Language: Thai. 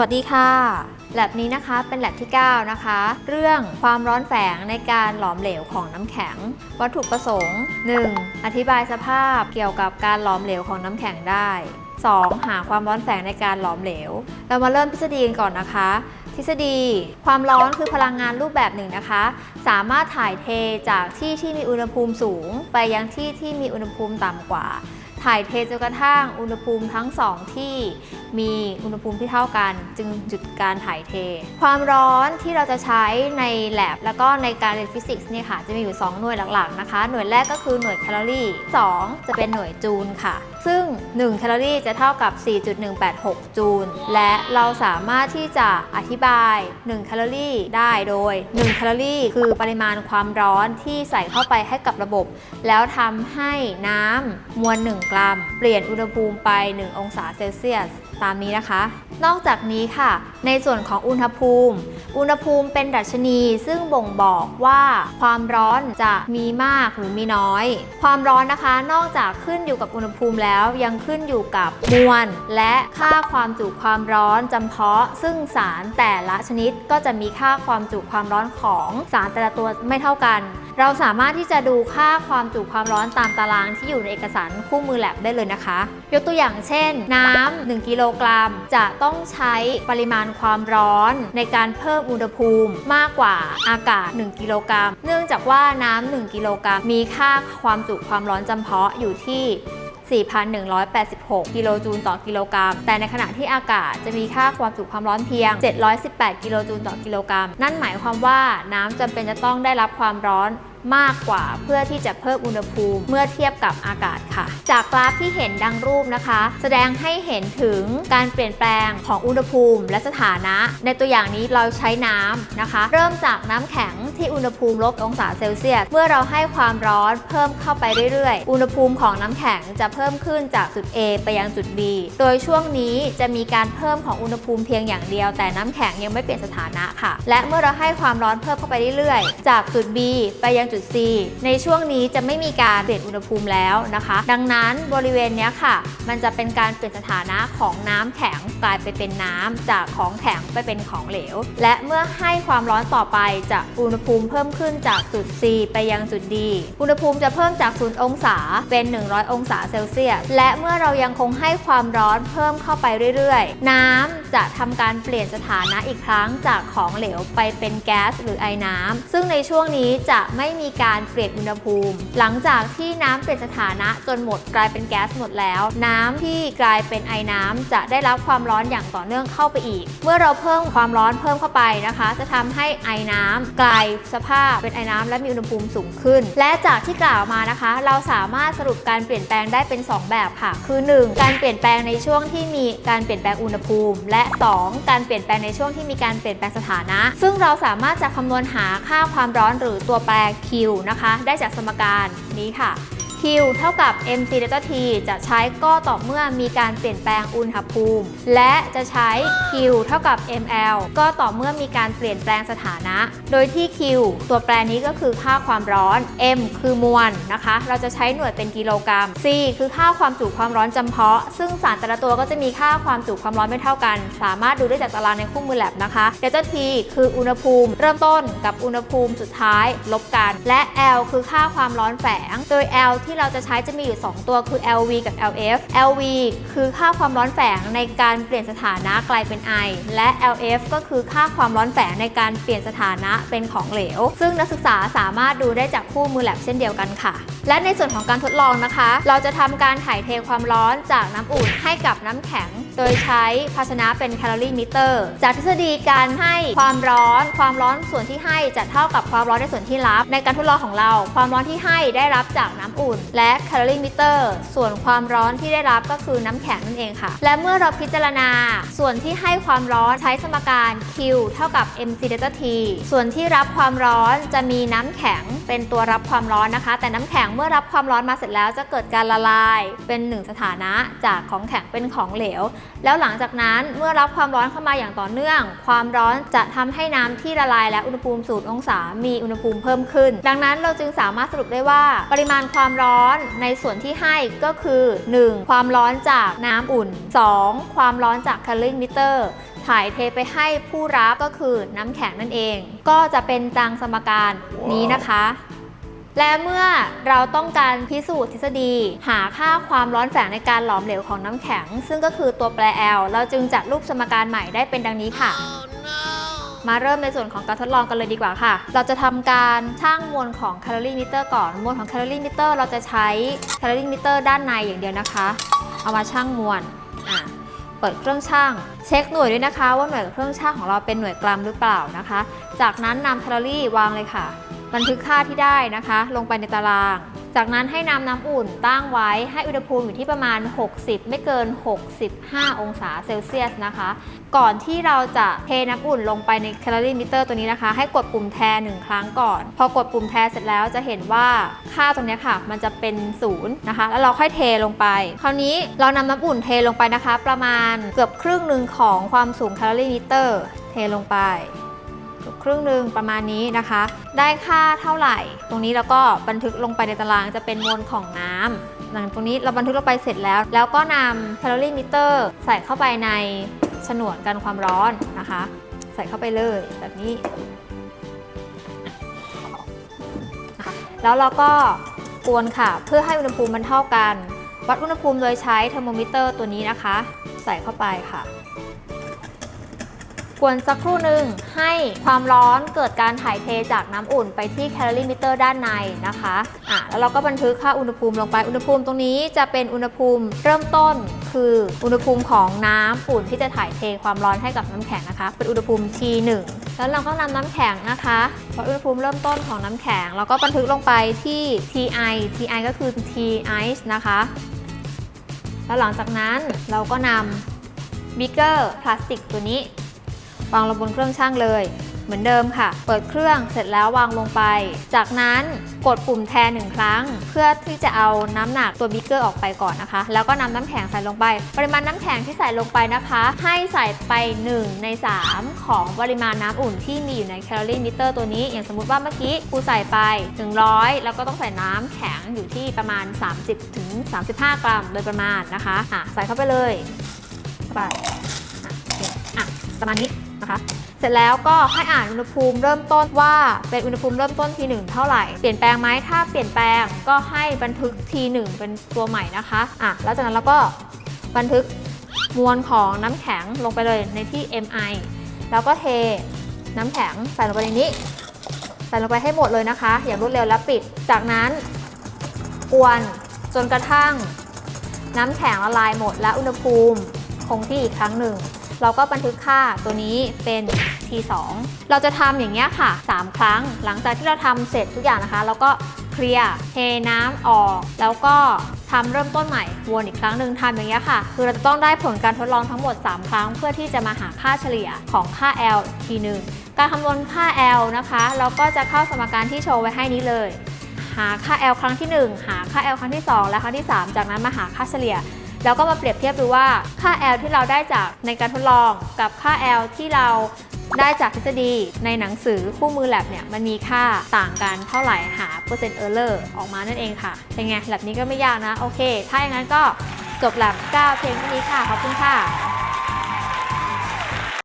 วัสดีค่ะ แลบนี้นะคะเป็นแลบที่ 9 นะคะ เรื่องความร้อนแฝงในการหลอมเหลวของน้ำแข็ง วัตถุประสงค์ 1. อธิบายสภาพเกี่ยวกับการหลอมเหลวของน้ำแข็งได้ 2. หาความร้อนแฝงในการหลอมเหลว เรามาเริ่มทฤษฎีกันก่อนนะคะ ทฤษฎี ความร้อนคือพลังงานรูปแบบหนึ่งนะคะ สามารถถ่ายเทจากที่ที่มีอุณหภูมิสูง ไปยังที่ที่มีอุณหภูมิต่ำกว่า ถ่ายเทจนกระทั่งอุณหภูมิทั้งสองที่มีอุณหภูมิที่เท่ากัน จึงจุดการถ่ายเท ความร้อนที่เราจะใช้ใน lab แล้วก็ในการเรียนฟิสิกส์เนี่ยค่ะ จะมีอยู่ 2 หน่วยหลักๆนะคะ หน่วยแรกก็คือหน่วยแคลอรี่2จะเป็นหน่วยจูลค่ะ ซึ่ง 1 แคลอรี่จะเท่ากับ 4.186 จูล และเราสามารถที่จะอธิบาย 1 แคลอรี่ได้โดย 1 แคลอรี่ คือปริมาณความร้อนที่ใส่เข้าไปให้กับระบบ แล้วทำให้น้ำมวล1กรัม เปลี่ยนอุณหภูมิไป 1 องศาเซลเซียส ตามนี้นะคะ นอกจากนี้ค่ะ ในส่วนของอุณหภูมิ อุณหภูมิเป็นดัชนีซึ่งบ่งบอกว่าความร้อนจะมีมากหรือมีน้อย ความร้อนนะคะนอกจากขึ้นอยู่กับอุณหภูมิแล้วยังขึ้นอยู่กับมวลและค่าความจุความร้อนจำเพาะ ซึ่งสารแต่ละชนิดก็จะมีค่าความจุความร้อนของสารแต่ละตัวไม่เท่ากัน เราสามารถที่จะดูค่าความจุความร้อนตามตารางที่อยู่ในเอกสารคู่มือแลบได้เลยนะคะ ยกตัวอย่างเช่น น้ำ1กิโลกรัมจะต้องใช้ปริมาณความร้อนในการเพิ่มอุณหภูมิมากกว่าอากาศ 1 กิโลกรัม เนื่องจากว่าน้ำ1กิโลกรัมมีค่าความจุความร้อนจำเพาะอยู่ที่ 4,186 กิโลจูลต่อกิโลกรัม แต่ในขณะที่อากาศจะมีค่าความจุความร้อนเพียง 718 กิโลจูลต่อกิโลกรัม นั่นหมายความว่าน้ำจำเป็นจะต้องได้รับความร้อน มากกว่าเพื่อที่จะเพิ่มอุณหภูมิเมื่อเทียบกับอากาศค่ะ จากกราฟที่เห็นดังรูปนะคะ แสดงให้เห็นถึงการเปลี่ยนแปลงของอุณหภูมิและสถานะ ในตัวอย่างนี้เราใช้น้ำนะคะ เริ่มจากน้ำแข็งที่อุณหภูมิลบองศาเซลเซียส เมื่อเราให้ความร้อนเพิ่มเข้าไปเรื่อยๆ อุณหภูมิของน้ำแข็งจะเพิ่มขึ้นจากจุด A ไปยังจุด B โดยช่วงนี้จะมีการเพิ่มของอุณหภูมิเพียงอย่างเดียว แต่น้ำแข็งยังไม่เปลี่ยนสถานะค่ะ และเมื่อเราให้ความร้อนเพิ่มเข้าไปเรื่อยๆ จากจุด B ไปยังจุด C ในช่วงนี้จะไม่มีการเปลี่ยนอุณหภูมิแล้วนะคะ ดังนั้นบริเวณนี้ค่ะ มันจะเป็นการเปลี่ยนสถานะของน้ำแข็งกลายไปเป็นน้ำจากของแข็งไปเป็นของเหลว และเมื่อให้ความร้อนต่อไปจะอุณหภูมิเพิ่มขึ้นจากจุด C ไปยังจุด D อุณหภูมิจะเพิ่มจาก0องศาเป็น 100 องศาเซลเซียส และเมื่อเรายังคงให้ความร้อนเพิ่มเข้าไปเรื่อยๆ น้ำจะทำการเปลี่ยนสถานะอีกครั้งจากของเหลวไปเป็นแก๊สหรือไอน้ำซึ่งในช่วงนี้จะไม่มีีการเปลี่ยนอุณหภูมิ หลังจากที่น้ำเปลี่ยนสถานะจนหมดกลายเป็นแก๊สหมดแล้ว น้ำที่กลายเป็นไอน้ำจะได้รับความร้อนอย่างต่อเนื่องเข้าไปอีก เมื่อเราเพิ่มความร้อนเพิ่มเข้าไปนะคะ จะทำให้ไอน้ำกลายสภาพเป็นไอน้ำและมีอุณหภูมิสูงขึ้น และจากที่กล่าวมานะคะ เราสามารถสรุปการเปลี่ยนแปลงได้เป็น 2 แบบค่ะ คือ 1. การเปลี่ยนแปลงในช่วงที่มีการเปลี่ยนแปลงอุณหภูมิ และ 2. การเปลี่ยนแปลงในช่วงที่มีการเปลี่ยนแปลงสถานะ ซึ่งเราสามารถจะคำนวณหาค่าความร้อนหรือตัวแปร Q นะคะ ได้จากสมการนี้ค่ะ Q เท่ากับ mc delta t จะใช้ก็ต่อเมื่อมีการเปลี่ยนแปลงอุณหภูมิ และจะใช้ Q เท่ากับ ml ก็ต่อเมื่อมีการเปลี่ยนแปลงสถานะ โดยที่ Q ตัวแปรนี้ก็คือค่าความร้อน M คือมวลนะคะ เราจะใช้หน่วยเป็นกิโลกรัม C คือค่าความจุความร้อนจำเพาะ ซึ่งสารแต่ละตัวก็จะมีค่าความจุความร้อนไม่เท่ากัน สามารถดูได้จากตารางในคู่มือแลบนะคะ delta T คืออุณหภูมิ เริ่มต้นกับอุณหภูมิสุดท้ายลบกัน และ L คือค่าความร้อนแฝง โดย L ที่เราจะใช้จะมีอยู่ 2 ตัวคือ LV กับ LF LV คือค่าความร้อนแฝงในการเปลี่ยนสถานะกลายเป็นไอ และ LF ก็คือค่าความร้อนแฝงในการเปลี่ยนสถานะเป็นของเหลว ซึ่งนักศึกษาสามารถดูได้จากคู่มือแลบเช่นเดียวกันค่ะ และในส่วนของการทดลองนะคะ เราจะทำการถ่ายเทความร้อนจากน้ำอุ่นให้กับน้ำแข็ง โดยใช้ภาชนะเป็นแคลอรี่มิเตอร์ จากทฤษฎีการให้ความร้อน ความร้อนส่วนที่ให้จะเท่ากับความร้อนในส่วนที่รับ ในการทดลองของเรา ความร้อนที่ให้ได้รับจากน้ำอุ่น และแคลอรี่มิเตอร์ ส่วนความร้อนที่ได้รับก็คือน้ำแข็งนั่นเองค่ะ และเมื่อเราพิจารณา ส่วนที่ให้ความร้อนใช้สมการ Q เท่ากับ mc delta t ส่วนที่รับความร้อนจะมีน้ำแข็งเป็นตัวรับความร้อนนะคะ แต่น้ำแข็งเมื่อรับความร้อนมาเสร็จแล้วจะเกิดการละลาย เป็นหนึ่งสถานะจากของแข็งเป็นของเหลวแล้วหลังจากนั้นเมื่อรับความร้อนเข้ามาอย่างต่อเนื่อง ความร้อนจะทำให้น้ำที่ละลาย และอุณหภูมิศูนย์องศา มีอุณหภูมิเพิ่มขึ้น ดังนั้นเราจึงสามารถสรุปได้ว่า ปริมาณความร้อนในส่วนที่ให้ก็คือ 1. ความร้อนจากน้ำอุ่น 2. ความร้อนจาก cooling meter ถ่ายเทไปให้ผู้รับก็คือน้ำแข็งนั่นเอง ก็จะเป็นตังสมการนี้นะคะ และเมื่อเราต้องการพิสูจน์ทฤษฎี หาค่าความร้อนแฝงในการหลอมเหลวของน้ำแข็ง ซึ่งก็คือตัวแปร L เราจึงจัดรูปสมการใหม่ได้เป็นดังนี้ค่ะมาเริ่มในส่วนของการทดลองกันเลยดีกว่าค่ะ เราจะทำการช่างมวลของแคลอรี่มิเตอร์ก่อน มวลของแคลอรี่มิเตอร์เราจะใช้แคลอรี่มิเตอร์ด้านในอย่างเดียวนะคะ เอามาช่างมวลอะเปิดเครื่องช่างเช็คหน่วยด้วยนะคะ ว่าหน่วยเครื่องช่างของเราเป็นหน่วยกรัมหรือเปล่านะคะ จากนั้นนำแคลอรี่วางเลยค่ะ บันทึกค่าที่ได้นะคะ ลงไปในตาราง จากนั้นให้นำน้ำอุ่นตั้งไว้ให้อุณหภูมิอยู่ที่ประมาณ 60 ไม่เกิน 65 องศาเซลเซียสนะคะ ก่อนที่เราจะเทน้ำอุ่นลงไปในแคลอรี่มิเตอร์ตัวนี้นะคะ ให้กดปุ่มแทนหนึ่งครั้งก่อน พอกดปุ่มแทนเสร็จแล้วจะเห็นว่าค่าตรงนี้ค่ะ มันจะเป็นศูนย์นะคะ แล้วเราค่อยเทลงไป คราวนี้เรานำน้ำอุ่นเทลงไปนะคะ ประมาณเกือบครึ่งหนึ่งของความสูงแคลอรี่มิเตอร์ เทลงไป กือบครึ่งหนึ่งประมาณนี้นะคะ ได้ค่าเท่าไหร่ ตรงนี้เราก็บันทึกลงไปในตารางจะเป็นมวลของน้ำหลังตรงนี้เราบันทึกลงไปเสร็จแล้ว แล้วก็นำแคลอรี่มิเตอร์ใส่เข้าไปในฉนวนกันความร้อนนะคะ ใส่เข้าไปเลยแบบนี้แล้วเราก็กวนค่ะ เพื่อให้อุณหภูมิมันเท่ากัน วัดอุณหภูมิโดยใช้เทอร์โมมิเตอร์ตัวนี้นะคะ ใส่เข้าไปค่ะ กวนสักครู่หนึ่งให้ความร้อนเกิดการถ่ายเทจากน้ำอุ่นไปที่แคลอรี่มิเตอร์ด้านในนะคะอะแล้วเราก็บันทึกค่าอุณหภูมิลงไปอุณหภูมิตรงนี้จะเป็นอุณหภูมิเริ่มต้นคืออุณหภูมิของน้ำอุ่นที่จะถ่ายเทความร้อนให้กับน้ำแข็งนะคะ เป็นอุณหภูมิ T1 แล้วเราก็นำน้ำแข็งนะคะวัดอุณหภูมิเริ่มต้นของน้ำแข็ง แล้วก็บันทึกลงไปที่ TI TI ก็คือ T ice นะคะ แล้วหลังจากนั้นเราก็นำบิเกอร์พลาสติกตัวนี้ วางลงบนเครื่องช่างเลย เหมือนเดิมค่ะ เปิดเครื่องเสร็จแล้ววางลงไป จากนั้นกดปุ่มแทนหนึ่งครั้ง เพื่อที่จะเอาน้ำหนักตัวบิ๊กเกอร์ออกไปก่อนนะคะ แล้วก็นำน้ำแข็งใส่ลงไป ปริมาณน้ำแข็งที่ใส่ลงไปนะคะ ให้ใส่ไป 1 ใน 3 ของปริมาณน้ำอุ่นที่มีอยู่ในแคลอรี่มิเตอร์ตัวนี้ อย่างสมมุติว่าเมื่อกี้กูใส่ไป 100 แล้วก็ต้องใส่น้ำแข็งอยู่ที่ประมาณ 30ถึง35 กรัมโดยประมาณนะคะอะใส่เข้าไปเลยไปอะโอเคอะประมาณนี้ นะคะ เสร็จแล้วก็ให้อ่านอุณหภูมิเริ่มต้นว่าเป็นอุณหภูมิเริ่มต้นทีหนึ่งเท่าไหร่ เปลี่ยนแปลงไหมถ้าเปลี่ยนแปลงก็ให้บันทึกทีหนึ่งเป็นตัวใหม่นะคะอะแล้วจากนั้นเราก็บันทึกมวลของน้ำแข็งลงไปเลยในที่ MI แล้วก็เทน้ำแข็งใส่ลงไปในนี้ ใส่ลงไปให้หมดเลยนะคะ อย่างรวดเร็วแล้วปิด จากนั้นกวนจนกระทั่ง น้ำแข็งละลายหมดและอุณหภูมิคงที่อีกครั้งหนึ่ง เราก็บันทึกค่าตัวนี้เป็น T2 เราจะทำอย่างเงี้ยค่ะ 3 ครั้ง หลังจากที่เราทำเสร็จทุกอย่างนะคะ เราก็เคลียร์เทน้ำออก แล้วก็ทำเริ่มต้นใหม่วนอีกครั้งหนึ่งทำอย่างเงี้ยค่ะ คือเราจะต้องได้ผลการทดลองทั้งหมด 3 ครั้ง เพื่อที่จะมาหาค่าเฉลี่ยของค่า L ทีหนึ่งการคำนวณค่า L นะคะ เราก็จะเข้าสมการที่โชว์ไว้ให้นี้เลย หาค่า L ครั้งที่ 1 หาค่า L ครั้งที่ 2 และครั้งที่ 3 จากนั้นมาหาค่าเฉลี่ย แล้วก็มาเปรียบเทียบดูว่าค่า L ที่เราได้จากในการทดลองกับค่า L ที่เราได้จากทฤษฎีในหนังสือคู่มือแ l บเนี่ยมันมีค่าต่างกันเท่าไหร่หาเปอร์เซ็นต์เออร์เลอร์ออกมานั่นเองค่ะเป็นไงแ l บนี้ก็ไม่ยากนะ โอเค ถ้าอย่างนั้นก็จบแ l บ9เพียงเท่านี้ค่ะ ขอบคุณค่ะ